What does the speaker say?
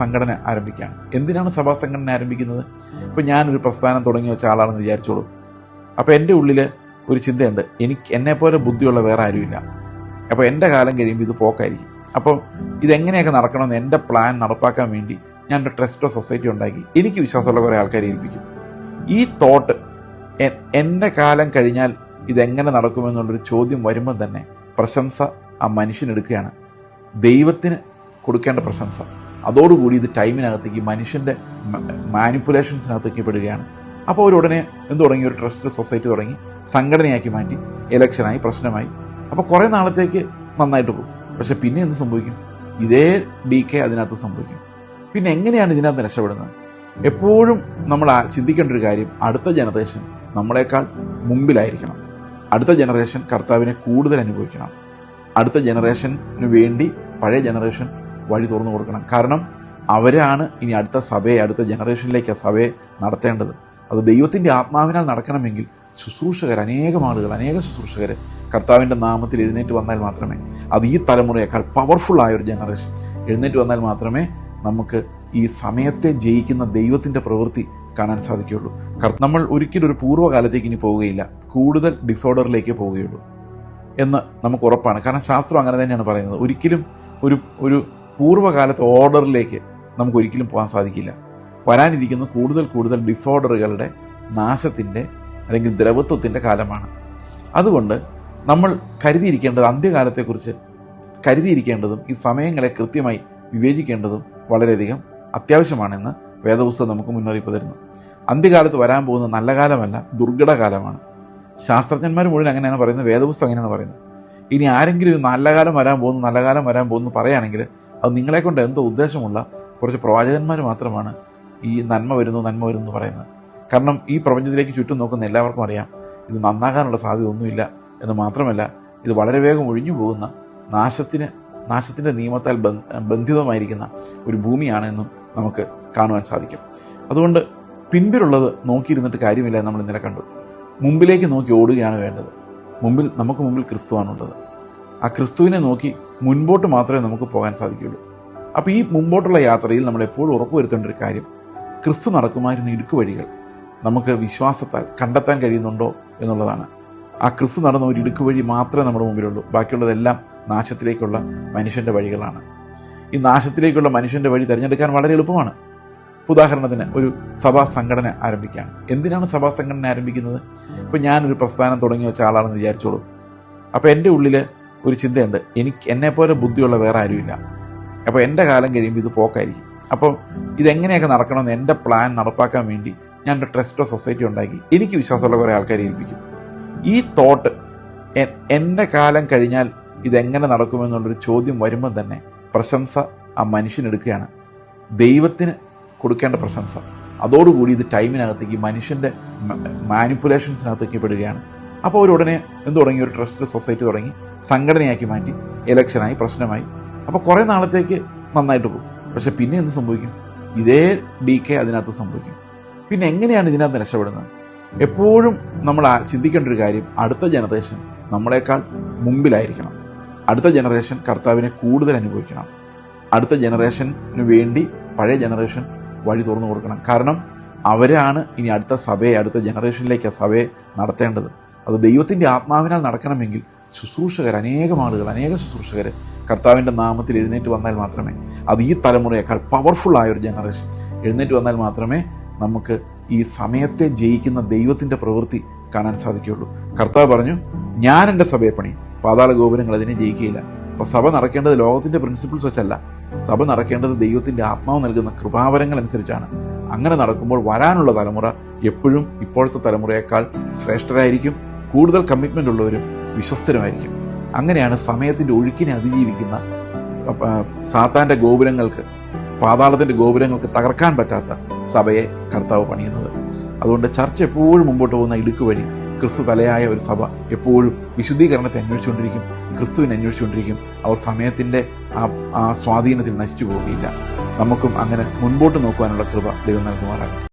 സംഘടന ആരംഭിക്കുകയാണ് എന്തിനാണ് സഭാ സംഘടന ആരംഭിക്കുന്നത്? ഇപ്പം ഞാനൊരു പ്രസ്ഥാനം തുടങ്ങി വെച്ച ആളാണെന്ന് വിചാരിച്ചോളൂ. അപ്പോൾ എന്റെ ഉള്ളിൽ ഒരു ചിന്തയുണ്ട്. എനിക്ക് എന്നെപ്പോലെ ബുദ്ധിയുള്ള വേറെ ആരുമില്ല. അപ്പോൾ എന്റെ കാലം കഴിയുമ്പോൾ ഇത് പോക്കായിരിക്കും. അപ്പോൾ ഇതെങ്ങനെയൊക്കെ നടക്കണമെന്ന് എന്റെ പ്ലാൻ നടപ്പാക്കാൻ വേണ്ടി ഞാൻ ഒരു ട്രസ്റ്റോ സൊസൈറ്റി ഉണ്ടാക്കി. എനിക്ക് വിശ്വാസമുള്ള കുറേ ആൾക്കാരെ ഏൽപ്പിക്കും. ഈ തോട്ട് എന്റെ കാലം കഴിഞ്ഞാൽ ഇതെങ്ങനെ നടക്കുമെന്നുള്ളൊരു ചോദ്യം വരുമ്പോൾ തന്നെ പ്രശംസ ആ മനുഷ്യനെടുക്കുകയാണ് ദൈവത്തിന് കൊടുക്കേണ്ട പ്രശംസ. അതോടുകൂടി ഇത് ടൈമിനകത്തേക്ക് മനുഷ്യന്റെ മാനിപ്പുലേഷൻസിനകത്തേക്ക് പെടുകയാണ്. അപ്പോൾ അവർ ഉടനെ എന്ത് തുടങ്ങി? ഒരു ട്രസ്റ്റ് സൊസൈറ്റി തുടങ്ങി. സംഘടനയാക്കി മാറ്റി. ഇലക്ഷനായി പ്രശ്നമായി. അപ്പോൾ കുറേ നാളത്തേക്ക് നന്നായിട്ട് പോകും. പക്ഷെ പിന്നെ എന്ത് സംഭവിക്കും? ഇതേ ഡി കെ അതിനകത്ത് സംഭവിക്കും. പിന്നെ എങ്ങനെയാണ് ഇതിനകത്ത് രക്ഷപ്പെടുന്നത്? എപ്പോഴും നമ്മൾ ചിന്തിക്കേണ്ട ഒരു കാര്യം അടുത്ത ജനറേഷൻ നമ്മളെക്കാൾ മുമ്പിലായിരിക്കണം. അടുത്ത ജനറേഷൻ കർത്താവിനെ കൂടുതൽ അനുഭവിക്കണം. അടുത്ത ജനറേഷന് വേണ്ടി പഴയ ജനറേഷൻ വഴി തുറന്നു കൊടുക്കണം. കാരണം അവരാണ് ഇനി അടുത്ത സഭയെ അടുത്ത ജനറേഷനിലേക്ക് ആ സഭയെ നടത്തേണ്ടത്. അത് ദൈവത്തിന്റെ ആത്മാവിനാൽ നടക്കണമെങ്കിൽ ശുശ്രൂഷകർ അനേകം ആളുകൾ അനേക ശുശ്രൂഷകർ കർത്താവിന്റെ നാമത്തിൽ എഴുന്നേറ്റ് വന്നാൽ മാത്രമേ അത് ഈ തലമുറയേക്കാൾ പവർഫുള്ളായ ഒരു ജനറേഷൻ എഴുന്നേറ്റ് വന്നാൽ മാത്രമേ നമുക്ക് ഈ സമയത്തെ ജയിക്കുന്ന ദൈവത്തിന്റെ പ്രവൃത്തി കാണാൻ സാധിക്കുകയുള്ളൂ. നമ്മൾ ഒരിക്കലും ഒരു പൂർവകാലത്തേക്ക് ഇനി പോവുകയില്ല. കൂടുതൽ ഡിസോർഡറിലേക്ക് പോവുകയുള്ളൂ. എന്ന് നമുക്ക് ഉറപ്പാണ്. കാരണം ശാസ്ത്രം അങ്ങനെ തന്നെയാണ് പറയുന്നത്. ഒരിക്കലും ഒരു ഒരു പൂർവകാലത്തെ ഓർഡറിലേക്ക് നമുക്ക് ഒരിക്കലും പോകാൻ സാധിക്കില്ല. വരാനിരിക്കുന്ന കൂടുതൽ കൂടുതൽ ഡിസോർഡറുകളുടെ നാശത്തിന്റെ അല്ലെങ്കിൽ ദ്രവത്വത്തിന്റെ കാലമാണ്. അതുകൊണ്ട് നമ്മൾ കരുതിയിരിക്കേണ്ടത് അന്ത്യകാലത്തെക്കുറിച്ച് കരുതിയിരിക്കേണ്ടതും ഈ സമയങ്ങളെ കൃത്യമായി വിവേചിക്കേണ്ടതും വളരെയധികം അത്യാവശ്യമാണെന്ന് വേദപുസ്തകം നമുക്ക് മുന്നറിയിപ്പ് തരുന്നു. അന്ത്യകാലത്ത് വരാൻ പോകുന്ന നല്ല കാലമല്ല ദുർഘട കാലമാണ്. ശാസ്ത്രജ്ഞന്മാർ മുഴുവൻ അങ്ങനെയാണ് പറയുന്നത് വേദപുസ്തകം അങ്ങനെയാണ് പറയുന്നത്. ഇനി ആരെങ്കിലും ഒരു നല്ല കാലം വരാൻ പോകുന്നു നല്ല കാലം വരാൻ പോകുന്നു പറയുകയാണെങ്കിൽ അത് നിങ്ങളെക്കൊണ്ട് എന്തോ ഉദ്ദേശമുള്ള കുറച്ച് പ്രവാചകന്മാർ മാത്രമാണ് ഈ നന്മ വരുന്നു നന്മ വരുന്നു എന്ന് പറയുന്നത്. കാരണം ഈ പ്രപഞ്ചത്തിലേക്ക് ചുറ്റും നോക്കുന്ന എല്ലാവർക്കും അറിയാം ഇത് നന്നാകാനുള്ള സാധ്യത ഒന്നുമില്ല എന്ന് മാത്രമല്ല ഇത് വളരെ വേഗം ഒഴിഞ്ഞു പോകുന്ന നാശത്തിന് നാശത്തിന്റെ നിയമത്താൽ ബന്ധ- ബന്ധിതമായിരിക്കുന്ന ഒരു ഭൂമിയാണെന്നും നമുക്ക് കാണുവാൻ സാധിക്കും. അതുകൊണ്ട് പിൻപിലുള്ളത് നോക്കിയിരുന്നിട്ട് കാര്യമില്ല നമ്മൾ ഇന്നലെ കണ്ടു. മുമ്പിലേക്ക് നോക്കി ഓടുകയാണ് വേണ്ടത്. മുമ്പിൽ നമുക്ക് മുമ്പിൽ ക്രിസ്തുവാണുള്ളത്. ആ ക്രിസ്തുവിനെ നോക്കി മുൻപോട്ട് മാത്രമേ നമുക്ക് പോകാൻ സാധിക്കുകയുള്ളൂ. അപ്പോൾ ഈ മുമ്പോട്ടുള്ള യാത്രയിൽ നമ്മൾ എപ്പോഴും ഉറപ്പുവരുത്തേണ്ട ഒരു കാര്യം ക്രിസ്തു നടക്കുമായിരുന്ന ഇടുക്ക് വഴികൾ നമുക്ക് വിശ്വാസത്താൽ കണ്ടെത്താൻ കഴിയുന്നുണ്ടോ എന്നുള്ളതാണ്. ആ ക്രിസ്തു നടന്ന ഒരു ഇടുക്ക് വഴി മാത്രമേ നമ്മുടെ മുമ്പിലുള്ളൂ. ബാക്കിയുള്ളതെല്ലാം നാശത്തിലേക്കുള്ള മനുഷ്യന്റെ വഴികളാണ്. ഈ നാശത്തിലേക്കുള്ള മനുഷ്യന്റെ വഴി തിരഞ്ഞെടുക്കാൻ വളരെ എളുപ്പമാണ്. ഉദാഹരണത്തിന് ഒരു സഭാ സംഘടന ആരംഭിക്കുകയാണ്. എന്തിനാണ് സഭാ സംഘടന ആരംഭിക്കുന്നത്? ഇപ്പം ഞാനൊരു പ്രസ്ഥാനം തുടങ്ങി വെച്ച ആളാണെന്ന് വിചാരിച്ചോളൂ. അപ്പോൾ എന്റെ ഉള്ളിൽ ഒരു ചിന്തയുണ്ട്. എനിക്ക് എന്നെപ്പോലെ ബുദ്ധിയുള്ള വേറെ ആരുമില്ല. അപ്പോൾ എന്റെ കാലം കഴിയുമ്പോൾ ഇത് പോക്കായിരിക്കും. അപ്പോൾ ഇതെങ്ങനെയൊക്കെ നടക്കണമെന്ന് എന്റെ പ്ലാൻ നടപ്പാക്കാൻ വേണ്ടി ഞാൻ ഒരു ട്രസ്റ്റോ സൊസൈറ്റി ഉണ്ടാക്കി. എനിക്ക് വിശ്വാസമുള്ള കുറേ ആൾക്കാരെ ഏൽപ്പിക്കും. ഈ തോട്ട് എന്റെ കാലം കഴിഞ്ഞാൽ ഇതെങ്ങനെ നടക്കുമെന്നുള്ളൊരു ചോദ്യം വരുമ്പോൾ തന്നെ പ്രശംസ ആ മനുഷ്യനെടുക്കുകയാണ് ദൈവത്തിന് കൊടുക്കേണ്ട പ്രശംസ. അതോടുകൂടി ഇത് ടൈമിനകത്തേക്ക് മനുഷ്യന്റെ മാനിപ്പുലേഷൻസിനകത്തേക്ക് പെടുകയാണ്. അപ്പോൾ അവർ ഉടനെ എന്ത് തുടങ്ങി? ഒരു ട്രസ്റ്റ് സൊസൈറ്റി തുടങ്ങി. സംഘടനയാക്കി മാറ്റി. ഇലക്ഷനായി പ്രശ്നമായി. അപ്പോൾ കുറേ നാളത്തേക്ക് നന്നായിട്ട് പോകും. പക്ഷെ പിന്നെ എന്ത് സംഭവിക്കും? ഇതേ ഡി കെ അതിനകത്ത് സംഭവിക്കും. പിന്നെ എങ്ങനെയാണ് ഇതിനകത്ത് രക്ഷപ്പെടുന്നത്? എപ്പോഴും നമ്മൾ ചിന്തിക്കേണ്ട ഒരു കാര്യം അടുത്ത ജനറേഷൻ നമ്മളെക്കാൾ മുമ്പിലായിരിക്കണം. അടുത്ത ജനറേഷൻ കർത്താവിനെ കൂടുതൽ അനുഭവിക്കണം. അടുത്ത ജനറേഷന് വേണ്ടി പഴയ ജനറേഷൻ വഴി തുറന്നു കൊടുക്കണം. കാരണം അവരാണ് ഇനി അടുത്ത സഭയെ അടുത്ത ജനറേഷനിലേക്ക് ആ സഭയെ നടത്തേണ്ടത്. അത് ദൈവത്തിന്റെ ആത്മാവിനാൽ നടക്കണമെങ്കിൽ ശുശ്രൂഷകർ അനേകം ആളുകൾ അനേക ശുശ്രൂഷകർ കർത്താവിന്റെ നാമത്തിൽ എഴുന്നേറ്റ് വന്നാൽ മാത്രമേ അത് ഈ തലമുറയേക്കാൾ പവർഫുള്ളായ ഒരു ജനറേഷൻ എഴുന്നേറ്റ് വന്നാൽ മാത്രമേ നമുക്ക് ഈ സമയത്തെ ജയിക്കുന്ന ദൈവത്തിന്റെ പ്രവൃത്തി കാണാൻ സാധിക്കുകയുള്ളൂ. കർത്താവ് പറഞ്ഞു ഞാൻ എന്റെ സഭയെ പണി പാതാള ഗോപുരങ്ങൾ അതിനെ ജയിക്കുകയില്ല. അപ്പോൾ സഭ നടക്കേണ്ടത് ലോകത്തിന്റെ പ്രിൻസിപ്പിൾസ് വെച്ചല്ല. സഭ നടക്കേണ്ടത് ദൈവത്തിന്റെ ആത്മാവ് നൽകുന്ന കൃപാവരങ്ങൾ അനുസരിച്ചാണ്. അങ്ങനെ നടക്കുമ്പോൾ വരാനുള്ള തലമുറ എപ്പോഴും ഇപ്പോഴത്തെ തലമുറയേക്കാൾ ശ്രേഷ്ഠരായിരിക്കും. കൂടുതൽ കമ്മിറ്റ്മെന്റ് ഉള്ളവരും വിശ്വസ്തരുമായിരിക്കും. അങ്ങനെയാണ് സമയത്തിന്റെ ഒഴുക്കിനെ അതിജീവിക്കുന്ന സാത്താന്റെ ഗോപുരങ്ങൾക്ക് പാതാളത്തിന്റെ ഗോപുരങ്ങൾക്ക് തകർക്കാൻ പറ്റാത്ത സഭയെ കർത്താവ് പണിയുന്നത്. അതുകൊണ്ട് ചർച്ച എപ്പോഴും മുമ്പോട്ട് പോകുന്ന ഇടുക്ക് വഴി ക്രിസ്തു തലയായ ഒരു സഭ എപ്പോഴും വിശുദ്ധീകരണത്തെ അന്വേഷിച്ചുകൊണ്ടിരിക്കും ക്രിസ്തുവിനെ അന്വേഷിച്ചുകൊണ്ടിരിക്കും. അവർ സമയത്തിന്റെ ആ ആ സ്വാധീനത്തിൽ നശിച്ചു പോവുകയില്ല. നമുക്കും അങ്ങനെ മുൻപോട്ട് നോക്കുവാനുള്ള കൃപ ദൈവം നൽകുമാറാകട്ടെ.